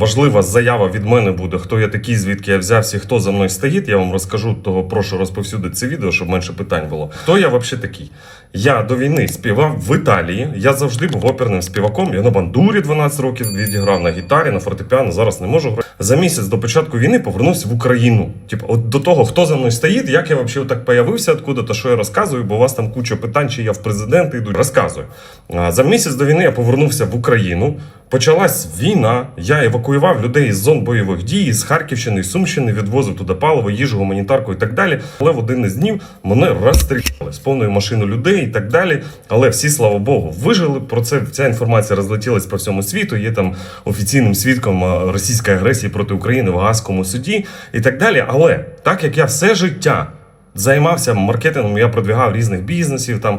важлива заява від мене буде, хто я такий, звідки я взявся, хто за мною стоїть. Я вам розкажу, того прошу розповсюдити це відео, щоб менше питань було. Хто я взагалі такий? Я до війни співав в Італії. Я завжди був оперним співаком. Я на бандурі 12 років відіграв на гітарі, на фортепіано. Зараз не можу грати. За місяць до початку війни повернувся в Україну. Типу, от до того, хто за мною стоїть, як я взагалі так появився, откуда то що я розказую, бо у вас там куча питань, чи я в президенти йду. Розказую. За місяць до війни я повернувся в Україну. Почалась війна. Я евакуював людей із зон бойових дій, з Харківщини, Сумщини, відвозив туди паливо, їжу, гуманітарку і так далі. Але в один із днів мене розстріляли з повною машиною людей і так далі. Але всі, слава Богу, вижили. Про це ця інформація розлетілась по всьому світу. Є там офіційним свідком російської агресії проти України в Гаазькому суді і так далі. Але так як я все життя займався маркетингом, я продвігав різних бізнесів там.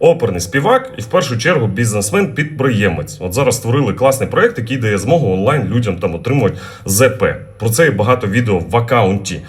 Оперний співак і в першу чергу бізнесмен-підприємець. От зараз створили класний проект, який дає змогу онлайн людям там отримувати ЗП. Про це є багато відео в акаунті.